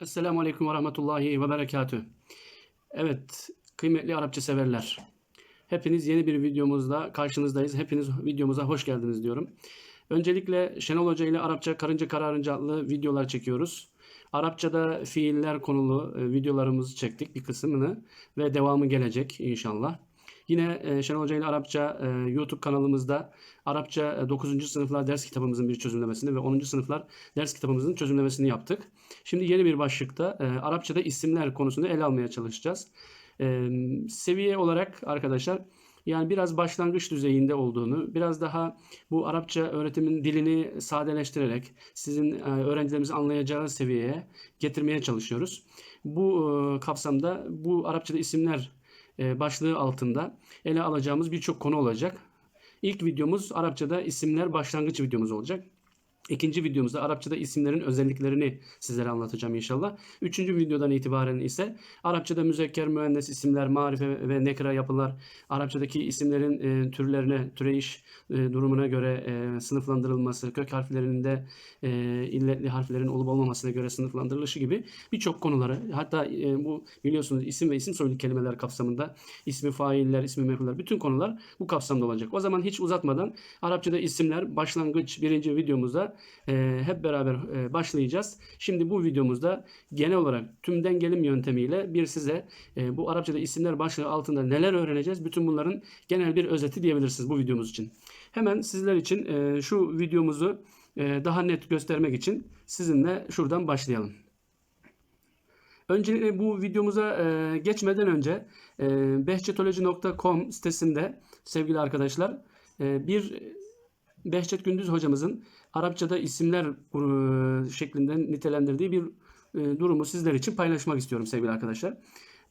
Esselamu Aleyküm ve Rahmetullahi ve Berekatü. Evet, kıymetli Arapça severler. Hepiniz yeni bir videomuzda karşınızdayız. Hepiniz videomuza hoş geldiniz diyorum. Öncelikle Şenol Hoca ile Arapça Karınca Kararınca adlı videolar çekiyoruz. Arapçada fiiller konulu e, videolarımızı çektik bir kısmını ve devamı gelecek inşallah. Yine e, Şenol Hoca ile Arapça e, YouTube kanalımızda Arapça 9. sınıflar ders kitabımızın bir çözümlemesini ve 10. sınıflar ders kitabımızın çözümlemesini yaptık. Şimdi yeni bir başlıkta e, Arapçada isimler konusunu ele almaya çalışacağız. E, seviye olarak arkadaşlar yani biraz başlangıç düzeyinde olduğunu, biraz daha bu Arapça öğretimin dilini sadeleştirerek sizin e, öğrencilerimizin anlayacağı seviyeye getirmeye çalışıyoruz. Bu e, kapsamda bu Arapçada isimler e, başlığı altında ele alacağımız birçok konu olacak. İlk videomuz Arapçada isimler başlangıç videomuz olacak. İkinci videomuzda Arapçada isimlerin özelliklerini sizlere anlatacağım inşallah. Üçüncü videodan itibaren ise Arapçada müzekker, müennes isimler, marife ve nekra yapılar, Arapçadaki isimlerin e, türlerine, türeyiş e, durumuna göre e, sınıflandırılması, kök harflerinde e, illetli harflerin olup olmamasına göre sınıflandırılışı gibi birçok konuları, hatta e, bu biliyorsunuz isim ve isim soylu kelimeler kapsamında ismi failler, ismi mef'uller bütün konular bu kapsamda olacak. O zaman hiç uzatmadan Arapçada isimler başlangıç birinci videomuzda e, hep beraber e, başlayacağız. Şimdi bu videomuzda genel olarak tümden gelim yöntemiyle bir size e, bu Arapçada isimler başlığı altında neler öğreneceğiz? Bütün bunların genel bir özeti diyebilirsiniz bu videomuz için. Hemen sizler için e, şu videomuzu e, daha net göstermek için sizinle şuradan başlayalım. Öncelikle bu videomuza e, geçmeden önce e, behçetoloji.com sitesinde sevgili arkadaşlar e, bir Behçet Gündüz hocamızın Arapçada isimler e, şeklinde nitelendirdiği bir e, durumu sizler için paylaşmak istiyorum sevgili arkadaşlar.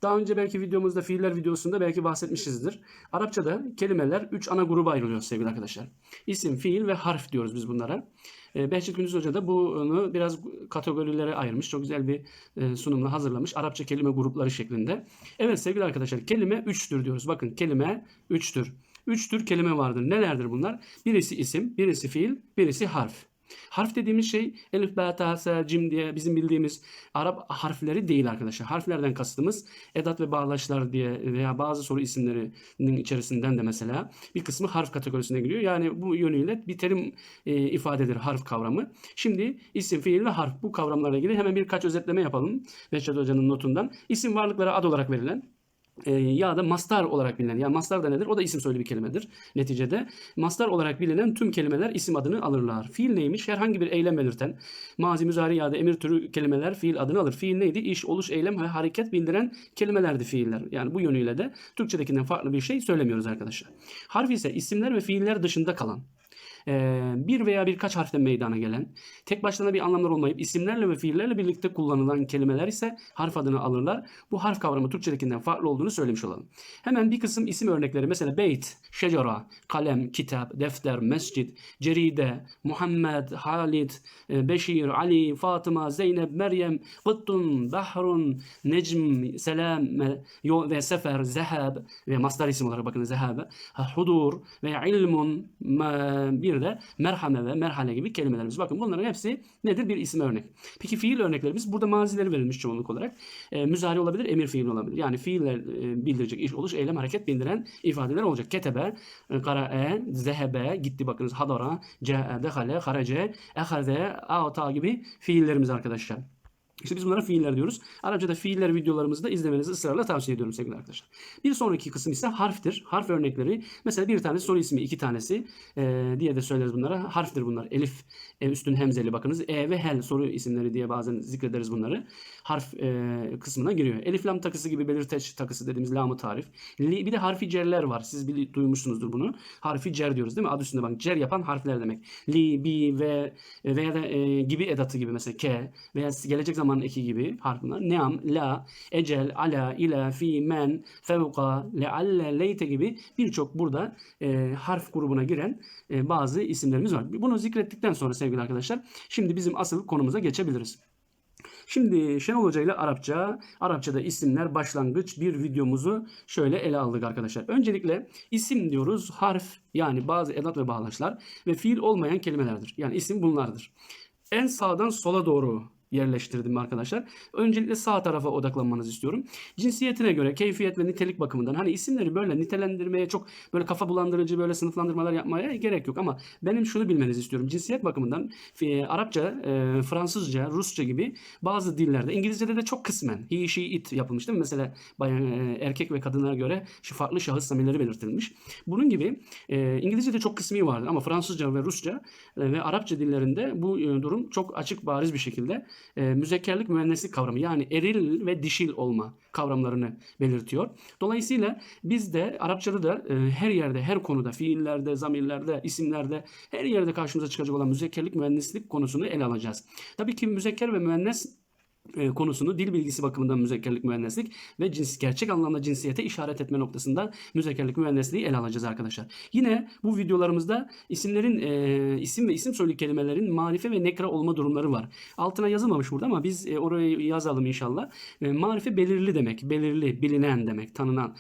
Daha önce belki videomuzda fiiller videosunda belki bahsetmişizdir. Arapçada kelimeler 3 ana gruba ayrılıyor sevgili arkadaşlar. İsim, fiil ve harf diyoruz biz bunlara. E, Behçet Gündüz Hoca da bunu biraz kategorilere ayırmış. Çok güzel bir e, sunumla hazırlamış. Arapça kelime grupları şeklinde. Evet sevgili arkadaşlar kelime 3'tür diyoruz. Bakın kelime 3'tür. Üç tür kelime vardır. Nelerdir bunlar? Birisi isim, birisi fiil, birisi harf. Harf dediğimiz şey elif, ba, ta, sa, cim diye bizim bildiğimiz Arap harfleri değil arkadaşlar. Harflerden kastımız edat ve bağlaçlar diye veya bazı soru isimlerinin içerisinden de mesela bir kısmı harf kategorisine giriyor. Yani bu yönüyle bir terim e, ifadedir harf kavramı. Şimdi isim, fiil ve harf bu kavramlarla ilgili hemen birkaç özetleme yapalım. Veşet Hoca'nın notundan. İsim varlıklara ad olarak verilen e, ya da mastar olarak bilinen. Ya mastar da nedir? O da isim soylu bir kelimedir neticede. Mastar olarak bilinen tüm kelimeler isim adını alırlar. Fiil neymiş? Herhangi bir eylem belirten mazi, müzari ya da emir türü kelimeler fiil adını alır. Fiil neydi? İş, oluş, eylem ve hareket bildiren kelimelerdi fiiller. Yani bu yönüyle de Türkçedekinden farklı bir şey söylemiyoruz arkadaşlar. Harf ise isimler ve fiiller dışında kalan bir veya birkaç harften meydana gelen, tek başına bir anlamlar olmayıp isimlerle ve fiillerle birlikte kullanılan kelimeler ise harf adını alırlar. Bu harf kavramı Türkçedekinden farklı olduğunu söylemiş olalım. Hemen bir kısım isim örnekleri mesela beyt, şecera, kalem, kitap, defter, mescid, ceride, Muhammed, Halid, Beşir, Ali, Fatıma, Zeynep, Meryem, Gıttun, Bahrun, Necm, Selam ve sefer, zehab ve mastar isim olarak bakın zehab, hudur ve ilmun, bir de merhame ve merhale gibi kelimelerimiz. Bakın bunların hepsi nedir? Bir isim örnek. Peki fiil örneklerimiz burada mazileri verilmiş çoğunluk olarak. E, müzari olabilir, emir fiil olabilir. Yani fiiller e, bildirecek iş, oluş, eylem, hareket bildiren ifadeler olacak. Ketebe, e, kara'e, zehebe, gitti bakınız, hadara, ce'e, dehale, harace, ehaze, ata gibi fiillerimiz arkadaşlar. İşte biz bunlara fiiller diyoruz. Arapçada fiiller videolarımızı da izlemenizi ısrarla tavsiye ediyorum sevgili arkadaşlar. Bir sonraki kısım ise harftir. Harf örnekleri. Mesela bir tanesi soru ismi, iki tanesi e, diye de söyleriz bunlara. Harftir bunlar. Elif, e, üstün hemzeli bakınız. E ve hel soru isimleri diye bazen zikrederiz bunları. Harf e, kısmına giriyor. Elif lam takısı gibi belirteç takısı dediğimiz lamı tarif. Li, bir de harfi cerler var. Siz bili, duymuşsunuzdur bunu. Harfi cer diyoruz değil mi? Adı üstünde bak. Cer yapan harfler demek. Li, bi ve veya da e, gibi edatı gibi mesela ke veya gelecek zaman zaman eki gibi harfler. Neam, la, ecel, ala, ila, fi, men, fevka, lealle, leyte gibi birçok burada e, harf grubuna giren e, bazı isimlerimiz var. Bunu zikrettikten sonra sevgili arkadaşlar şimdi bizim asıl konumuza geçebiliriz. Şimdi Şenol Hoca ile Arapça, Arapçada isimler başlangıç bir videomuzu şöyle ele aldık arkadaşlar. Öncelikle isim diyoruz harf yani bazı edat ve bağlaçlar ve fiil olmayan kelimelerdir. Yani isim bunlardır. En sağdan sola doğru yerleştirdim arkadaşlar. Öncelikle sağ tarafa odaklanmanızı istiyorum. Cinsiyetine göre keyfiyet ve nitelik bakımından hani isimleri böyle nitelendirmeye çok böyle kafa bulandırıcı böyle sınıflandırmalar yapmaya gerek yok ama benim şunu bilmenizi istiyorum. Cinsiyet bakımından e, Arapça, e, Fransızca, Rusça gibi bazı dillerde İngilizce'de de çok kısmen he, she, it yapılmış değil mi? Mesela bayan, e, erkek ve kadına göre şu farklı şahıs zamirleri belirtilmiş. Bunun gibi e, İngilizce'de çok kısmi vardır ama Fransızca ve Rusça e, ve Arapça dillerinde bu e, durum çok açık bariz bir şekilde e, müzekkerlik müenneslik kavramı yani eril ve dişil olma kavramlarını belirtiyor. Dolayısıyla biz de Arapçada da e, her yerde, her konuda, fiillerde, zamirlerde, isimlerde her yerde karşımıza çıkacak olan müzekkerlik mühendislik konusunu ele alacağız. Tabii ki müzekker ve müennes e, konusunu dil bilgisi bakımından müzekkerlik mühendislik ve cins gerçek anlamda cinsiyete işaret etme noktasında müzekkerlik mühendisliği ele alacağız arkadaşlar. Yine bu videolarımızda isimlerin e, isim ve isim soylu kelimelerin marife ve nekra olma durumları var. Altına yazılmamış burada ama biz e, orayı yazalım inşallah. E, marife belirli demek, belirli, bilinen demek, tanınan.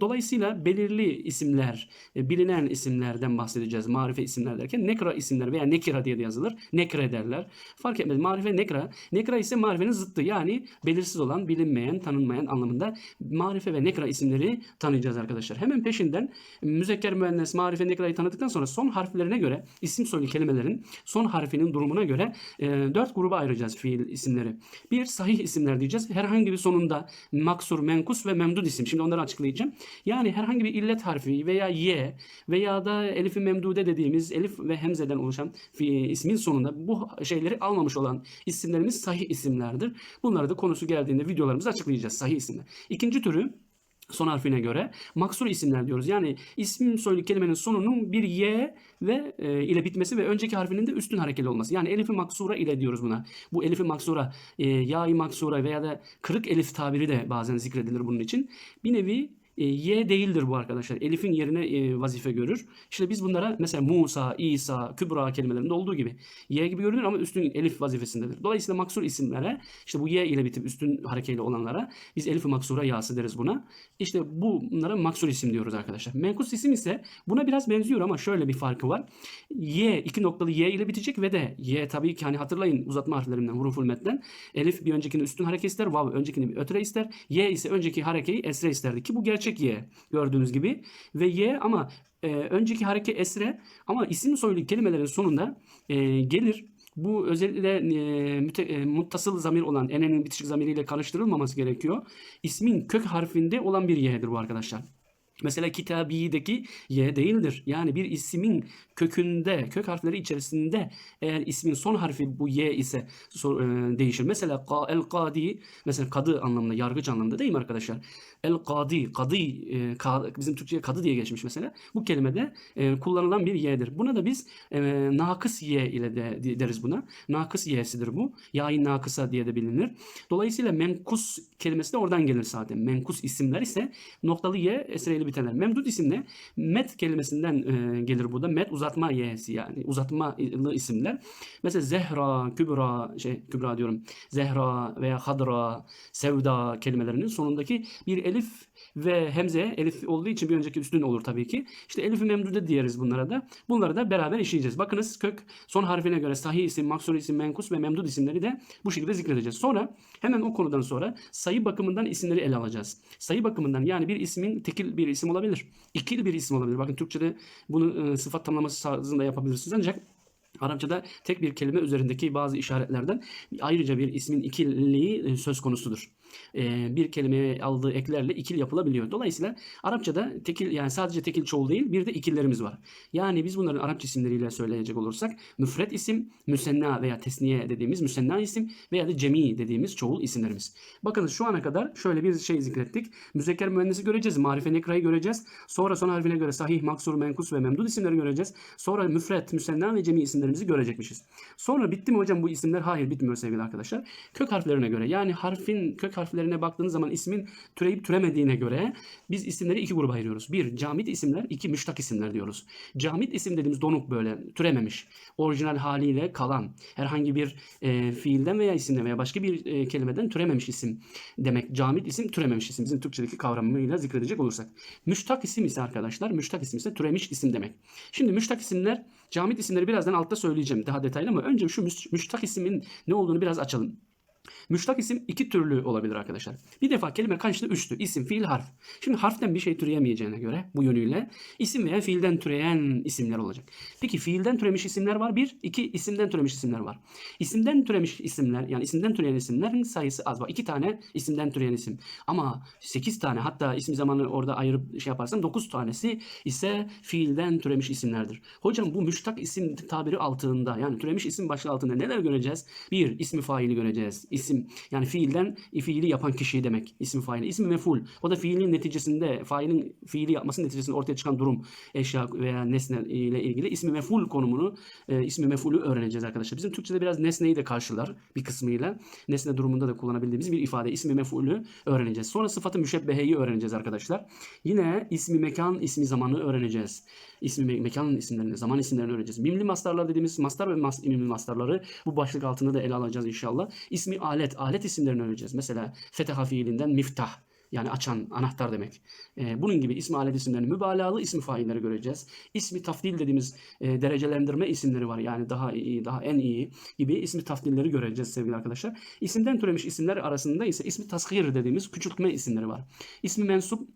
Dolayısıyla belirli isimler, e, bilinen isimlerden bahsedeceğiz. Marife isimler derken nekra isimler veya nekira diye de yazılır. Nekre derler. Fark etmez. Marife nekra. Nekra ise marifenin zıttı. Yani belirsiz olan, bilinmeyen, tanınmayan anlamında marife ve nekra isimleri tanıyacağız arkadaşlar. Hemen peşinden müzekker müennes marife nekrayı tanıdıktan sonra son harflerine göre isim soylu kelimelerin son harfinin durumuna göre e, dört gruba ayıracağız fiil isimleri. Bir sahih isimler diyeceğiz. Herhangi bir sonunda maksur, menkus ve memdud isim. Şimdi onları açıklayacağım. Yani herhangi bir illet harfi veya ye veya da elifi memdude dediğimiz elif ve hemzeden oluşan fi- ismin sonunda bu şeyleri almamış olan isimlerimiz sahih isimlerdir. Bunları da konusu geldiğinde videolarımızda açıklayacağız sahih isimler. İkinci türü son harfine göre maksur isimler diyoruz. Yani isim soylu kelimenin sonunun bir y ve e, ile bitmesi ve önceki harfinin de üstün harekeli olması. Yani elifi maksura ile diyoruz buna. Bu elifi maksura, e, ya'yı maksura veya da kırık elif tabiri de bazen zikredilir bunun için. Bir nevi e, Y değildir bu arkadaşlar. Elif'in yerine e, vazife görür. İşte biz bunlara mesela Musa, İsa, Kübra kelimelerinde olduğu gibi Y gibi görünür ama üstün elif vazifesindedir. Dolayısıyla maksur isimlere işte bu Y ile bitip üstün harekeli olanlara biz elif maksura yası deriz buna. İşte bunlara maksur isim diyoruz arkadaşlar. Menkus isim ise buna biraz benziyor ama şöyle bir farkı var. Y iki noktalı Y ile bitecek ve de Y tabii ki hani hatırlayın uzatma harflerinden huruful metten. Elif bir öncekini üstün hareket ister. Vav öncekini bir ötre ister. Y ise önceki harekeyi esre isterdi ki bu gerçek Y gördüğünüz gibi. Ve Y ama e, önceki hareke esre ama isim soylu kelimelerin sonunda e, gelir. Bu özellikle e, müte, e, muttasıl zamir olan enenin bitişik zamiriyle karıştırılmaması gerekiyor. İsmin kök harfinde olan bir y'dir bu arkadaşlar. Mesela kitabideki y değildir. Yani bir ismin kökünde, kök harfleri içerisinde eğer ismin son harfi bu y ise so- e, değişir. Mesela ka- el kadi mesela kadı anlamında, yargıç anlamında değil mi arkadaşlar? El kadi, kadı e, ka- bizim Türkçe'ye kadı diye geçmiş mesela. Bu kelimede e, kullanılan bir y'dir. Buna da biz e, nakıs y ile de de- deriz buna. Nakıs y'sidir bu. Ya'yı nakısa diye de bilinir. Dolayısıyla menkus kelimesi de oradan gelir zaten. Menkus isimler ise noktalı y esreyle bitenler. Memdud isim de met kelimesinden e, gelir bu da. Met uzatma y'si yani uzatmalı isimler. Mesela Zehra, Kübra, şey Kübra diyorum. Zehra veya Hadra, Sevda kelimelerinin sonundaki bir elif ve hemze elif olduğu için bir önceki üstün olur tabii ki. İşte elif-i memdude diyeriz bunlara da. Bunları da beraber işleyeceğiz. Bakınız kök son harfine göre sahih isim, maksur isim, menkus ve memdud isimleri de bu şekilde zikredeceğiz. Sonra hemen o konudan sonra sayı bakımından isimleri ele alacağız. Sayı bakımından yani bir ismin tekil bir isim olabilir. ikil bir isim olabilir. Bakın Türkçe'de bunu e, sıfat tamlaması tarzında yapabilirsiniz ancak Arapçada tek bir kelime üzerindeki bazı işaretlerden ayrıca bir ismin ikilliği e, söz konusudur. Bir kelimeye aldığı eklerle ikil yapılabiliyor. Dolayısıyla Arapçada tekil yani sadece tekil çoğul değil bir de ikillerimiz var. Yani biz bunların Arapça isimleriyle söyleyecek olursak müfret isim, müsenna veya tesniye dediğimiz müsenna isim veya da cemi dediğimiz çoğul isimlerimiz. Bakınız şu ana kadar şöyle bir şey zikrettik. Müzekker müennesi göreceğiz. Marife nekrayı göreceğiz. Sonra son harfine göre sahih, maksur, menkus ve memdud isimleri göreceğiz. Sonra müfret, müsenna ve cemi isimlerimizi görecekmişiz. Sonra bitti mi hocam bu isimler? Hayır bitmiyor sevgili arkadaşlar. Kök harflerine göre yani harfin kök harflerine baktığınız zaman ismin türeyip türemediğine göre biz isimleri iki gruba ayırıyoruz. Bir camit isimler, iki müştak isimler diyoruz. Camit isim dediğimiz donuk böyle türememiş, orijinal haliyle kalan herhangi bir e, fiilden veya isimden veya başka bir e, kelimeden türememiş isim demek. Camit isim türememiş isim. Bizim Türkçedeki kavramıyla zikredecek olursak. Müştak isim ise arkadaşlar, müştak isim ise türemiş isim demek. Şimdi müştak isimler Camit isimleri birazdan altta söyleyeceğim daha detaylı ama önce şu müş- müştak ismin ne olduğunu biraz açalım. Müştak isim iki türlü olabilir arkadaşlar. Bir defa kelime kaçtı? Üçtü. İsim, fiil, harf. Şimdi harften bir şey türeyemeyeceğine göre bu yönüyle isim veya fiilden türeyen isimler olacak. Peki fiilden türemiş isimler var. Bir, iki isimden türemiş isimler var. İsimden türemiş isimler yani isimden türeyen isimlerin sayısı az. Bak iki tane isimden türeyen isim. Ama sekiz tane hatta isim zamanı orada ayırıp şey yaparsan dokuz tanesi ise fiilden türemiş isimlerdir. Hocam bu müştak isim tabiri altında yani türemiş isim başlığı altında neler göreceğiz? Bir, ismi faili göreceğiz. İsim yani fiilden fiili yapan kişi demek. İsmi faili. İsmi meful. O da fiilin neticesinde failin fiili yapmasının neticesinde ortaya çıkan durum eşya veya nesne ile ilgili ismi meful konumunu e, ismi mefulü öğreneceğiz arkadaşlar. Bizim Türkçe'de biraz nesneyi de karşılar bir kısmıyla. Nesne durumunda da kullanabildiğimiz bir ifade. İsmi mefulü öğreneceğiz. Sonra sıfatı müşebbeheyi öğreneceğiz arkadaşlar. Yine ismi mekan, ismi zamanı öğreneceğiz. İsmi me- mekanın isimlerini, zaman isimlerini öğreneceğiz. Mimli mastarlar dediğimiz mastar ve mas, mimli mastarları bu başlık altında da ele alacağız inşallah. İsmi alet, alet isimlerini öğreneceğiz. Mesela feteha fiilinden miftah. Yani açan, anahtar demek. Ee, bunun gibi ismi alet isimlerini mübalağalı ismi failleri göreceğiz. İsmi tafdil dediğimiz e, derecelendirme isimleri var. Yani daha iyi, daha en iyi gibi ismi tafdilleri göreceğiz sevgili arkadaşlar. İsimden türemiş isimler arasında ise ismi tasgir dediğimiz küçültme isimleri var. İsmi mensup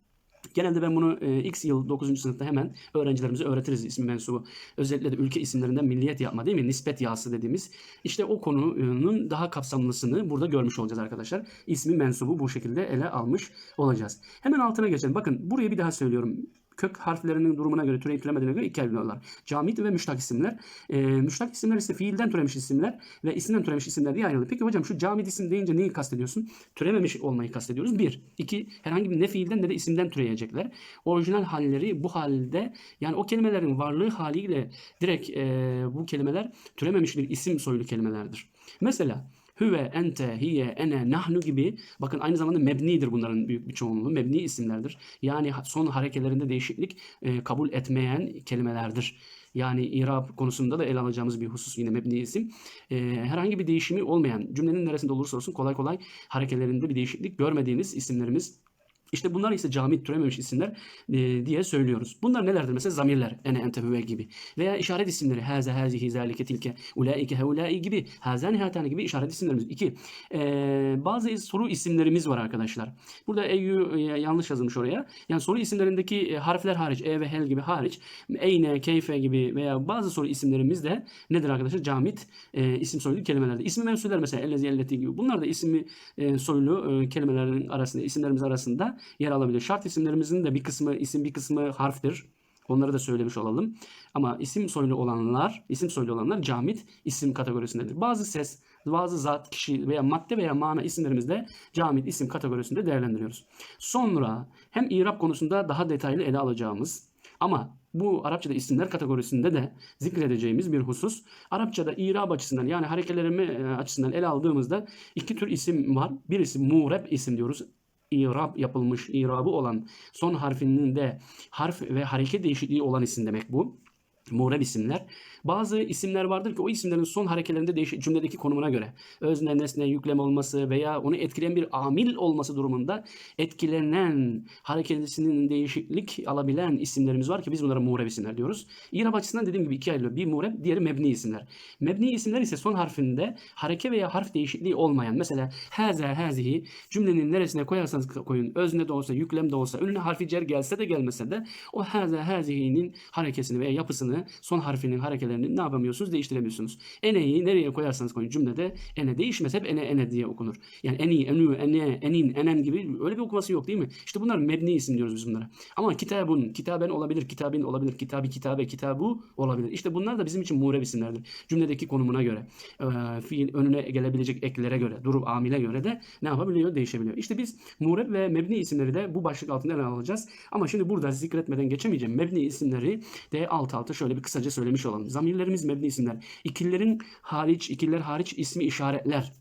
Genelde ben bunu e, X yıl 9. sınıfta hemen öğrencilerimize öğretiriz ismi mensubu. Özellikle de ülke isimlerinden milliyet yapma değil mi? Nispet yağısı dediğimiz. İşte o konunun daha kapsamlısını burada görmüş olacağız arkadaşlar. İsmi mensubu bu şekilde ele almış olacağız. Hemen altına geçelim. Bakın buraya bir daha söylüyorum. Kök harflerinin durumuna göre, türeyip türemediğine göre ikiye ayrılıyorlar. Camit ve müştak isimler. E, müştak isimler ise fiilden türemiş isimler ve isimden türemiş isimler diye ayrılıyor. Peki hocam şu camit isim deyince neyi kastediyorsun? Türememiş olmayı kastediyoruz. Bir. iki herhangi bir ne fiilden ne de isimden türeyecekler. Orijinal halleri bu halde yani o kelimelerin varlığı haliyle direkt e, bu kelimeler türememiş bir isim soylu kelimelerdir. Mesela Hüve, ente, hiye, ene, nahnu gibi bakın aynı zamanda mebnidir bunların büyük bir çoğunluğu. Mebni isimlerdir. Yani son harekelerinde değişiklik e, kabul etmeyen kelimelerdir. Yani irab konusunda da ele alacağımız bir husus yine mebni isim. E, herhangi bir değişimi olmayan cümlenin neresinde olursa olsun kolay kolay harekelerinde bir değişiklik görmediğiniz isimlerimiz işte bunlar ise camit türememiş isimler e, diye söylüyoruz. Bunlar nelerdir? Mesela zamirler, ene, ente, hüve gibi. Veya işaret isimleri, haze, hazihi, zalike, tilke, ulaike, heulai gibi. Hazani, hatani gibi işaret isimlerimiz. İki, e, bazı soru isimlerimiz var arkadaşlar. Burada eyyü e, yanlış yazılmış oraya. Yani soru isimlerindeki e, harfler hariç, e ve hel gibi hariç, eyne, keyfe gibi veya bazı soru isimlerimiz de nedir arkadaşlar? Camit e, isim soylu kelimelerde. İsmi mensuller mesela ellezi, elleti gibi. Bunlar da ismi e, soylu e, kelimelerin arasında, isimlerimiz arasında yer alabilir. Şart isimlerimizin de bir kısmı isim bir kısmı harftir. Onları da söylemiş olalım. Ama isim soylu olanlar, isim soylu olanlar camit isim kategorisindedir. Bazı ses, bazı zat, kişi veya madde veya mana isimlerimiz de camit isim kategorisinde değerlendiriyoruz. Sonra hem irab konusunda daha detaylı ele alacağımız ama bu Arapçada isimler kategorisinde de zikredeceğimiz bir husus. Arapçada irab açısından yani harekelerimi e, açısından ele aldığımızda iki tür isim var. Birisi mureb isim diyoruz irab yapılmış, irabı olan son harfinin de harf ve hareket değişikliği olan isim demek bu. Mureb isimler. Bazı isimler vardır ki o isimlerin son hareketlerinde değişik cümledeki konumuna göre özne, nesne, yüklem olması veya onu etkileyen bir amil olması durumunda etkilenen hareketlisinin değişiklik alabilen isimlerimiz var ki biz bunlara mureb isimler diyoruz. İrab açısından dediğim gibi ikiye ayrılıyor. Bir mureb, diğeri mebni isimler. Mebni isimler ise son harfinde hareke veya harf değişikliği olmayan mesela haze, hazihi cümlenin neresine koyarsanız koyun özne de olsa, yüklem de olsa, önüne harfi cer gelse de gelmese de o haze, hazihinin harekesini veya yapısını son harfinin harekelerini ne yapamıyorsunuz? Değiştiremiyorsunuz. Ene'yi nereye koyarsanız koyun cümlede ene değişmez. Hep ene ene diye okunur. Yani eni, enü, ene, enin, enen gibi öyle bir okuması yok değil mi? İşte bunlar mebni isim diyoruz biz bunlara. Ama kitabun, kitaben olabilir, kitabin olabilir, kitabi, kitabe, kitabu olabilir. İşte bunlar da bizim için mureb isimlerdir. Cümledeki konumuna göre, fiil önüne gelebilecek eklere göre, durum amile göre de ne yapabiliyor? Değişebiliyor. İşte biz mureb ve mebni isimleri de bu başlık altında ele alacağız. Ama şimdi burada zikretmeden geçemeyeceğim. Mebni isimleri de alt alta şöyle bir kısaca söylemiş olalım. Zamirlerimiz mebni isimler. İkillerin hariç, ikiller hariç ismi işaretler.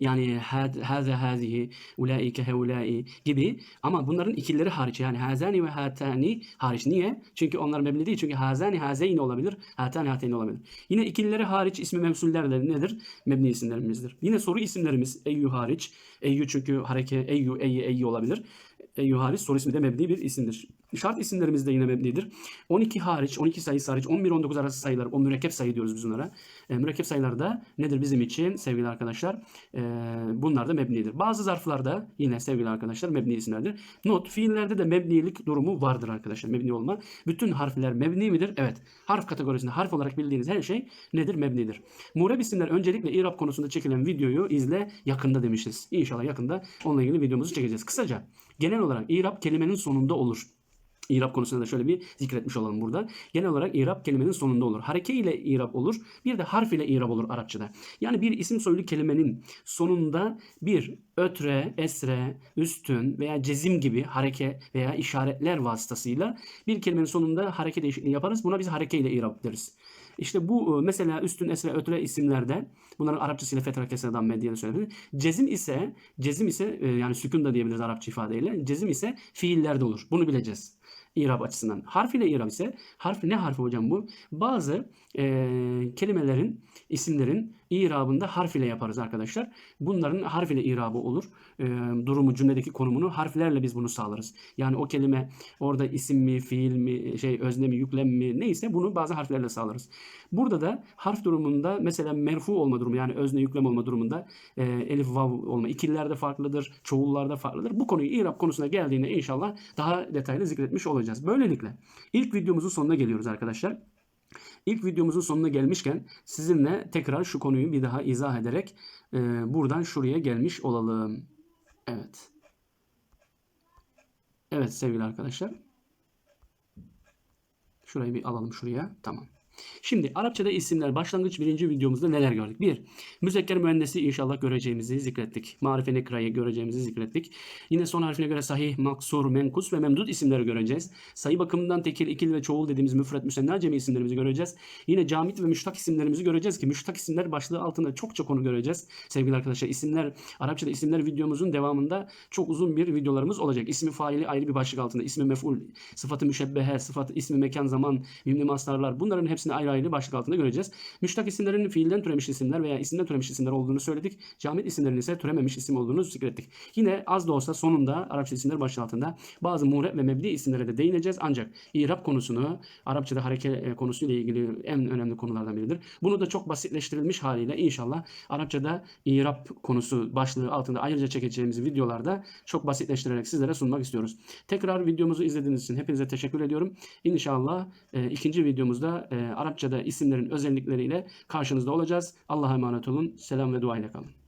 Yani haze hazihi, ulaike heulai gibi ama bunların ikilleri hariç yani hazani ve hatani hariç. Niye? Çünkü onlar mebni değil. Çünkü hazani hazeyni olabilir, hatani hateyni olabilir. Yine ikilileri hariç ismi mevsuller de nedir? Mebni isimlerimizdir. Yine soru isimlerimiz eyyü hariç. Eyyü çünkü hareke eyyü, eyyi, eyyi olabilir. Eyyü hariç soru ismi de mebni bir isimdir. Şart isimlerimiz de yine mebnidir. 12 hariç, 12 sayısı hariç 11-19 arası sayılar, o mürekkep sayı diyoruz biz onlara. E, mürekkep sayılar da nedir bizim için sevgili arkadaşlar? E, bunlar da mebnidir. Bazı zarflarda yine sevgili arkadaşlar mebni isimlerdir. Not, fiillerde de mebnilik durumu vardır arkadaşlar. Mebni olma. Bütün harfler mebni midir? Evet. Harf kategorisinde harf olarak bildiğiniz her şey nedir? Mebnidir. Mureb isimler öncelikle İrab konusunda çekilen videoyu izle yakında demişiz. İnşallah yakında onunla ilgili videomuzu çekeceğiz. Kısaca genel olarak İrab kelimenin sonunda olur. İrab konusunda da şöyle bir zikretmiş olalım burada. Genel olarak İrab kelimenin sonunda olur. Hareke ile İrab olur. Bir de harf ile İrab olur Arapçada. Yani bir isim soylu kelimenin sonunda bir ötre, esre, üstün veya cezim gibi hareke veya işaretler vasıtasıyla bir kelimenin sonunda hareke değişikliği yaparız. Buna biz hareke ile İrab deriz. İşte bu e, mesela üstün, esre, ötre isimlerde bunların Arapçasıyla fetra kesreden medya söyleyebiliriz. Cezim ise cezim ise e, yani sükun da diyebiliriz Arapça ifadeyle. Cezim ise fiillerde olur. Bunu bileceğiz. İrab açısından. Harf ile İrab ise harf ne harfi hocam bu? Bazı e, kelimelerin, isimlerin İrabında harf ile yaparız arkadaşlar. Bunların harf ile İrabı olur. E, durumu cümledeki konumunu harflerle biz bunu sağlarız. Yani o kelime orada isim mi, fiil mi, şey özne mi, yüklem mi neyse bunu bazı harflerle sağlarız. Burada da harf durumunda mesela merfu olma durumu yani özne yüklem olma durumunda e, elif vav olma ikililerde farklıdır, çoğullarda farklıdır. Bu konuyu İrab konusuna geldiğinde inşallah daha detaylı zikretmiş olacağız. Böylelikle ilk videomuzun sonuna geliyoruz arkadaşlar. İlk videomuzun sonuna gelmişken sizinle tekrar şu konuyu bir daha izah ederek e, buradan şuraya gelmiş olalım. Evet. Evet sevgili arkadaşlar. Şurayı bir alalım şuraya. Tamam. Şimdi Arapçada isimler başlangıç birinci videomuzda neler gördük? Bir, müzekker müennesi inşallah göreceğimizi zikrettik. Marife nekrayı göreceğimizi zikrettik. Yine son harfine göre sahih, maksur, menkus ve memdud isimleri göreceğiz. Sayı bakımından tekil, ikil ve çoğul dediğimiz müfret, müsenna cemi isimlerimizi göreceğiz. Yine camit ve müştak isimlerimizi göreceğiz ki müştak isimler başlığı altında çok çok onu göreceğiz. Sevgili arkadaşlar isimler, Arapçada isimler videomuzun devamında çok uzun bir videolarımız olacak. İsmi faili ayrı bir başlık altında. ismi mef'ul, sıfatı müşebbehe, sıfatı ismi mekan zaman, mimli mastarlar bunların hepsini ayrı ayrı başlık altında göreceğiz. Müştak isimlerin fiilden türemiş isimler veya isimden türemiş isimler olduğunu söyledik. Camit isimlerin ise türememiş isim olduğunu zikrettik. Yine az da olsa sonunda Arapça isimler başlığı altında bazı mure ve mebni isimlere de değineceğiz. Ancak İrab konusunu Arapçada hareket konusuyla ilgili en önemli konulardan biridir. Bunu da çok basitleştirilmiş haliyle inşallah Arapçada İrab konusu başlığı altında ayrıca çekeceğimiz videolarda çok basitleştirerek sizlere sunmak istiyoruz. Tekrar videomuzu izlediğiniz için hepinize teşekkür ediyorum. İnşallah e, ikinci videomuzda e, Arapçada isimlerin özellikleriyle karşınızda olacağız. Allah'a emanet olun. Selam ve dua ile kalın.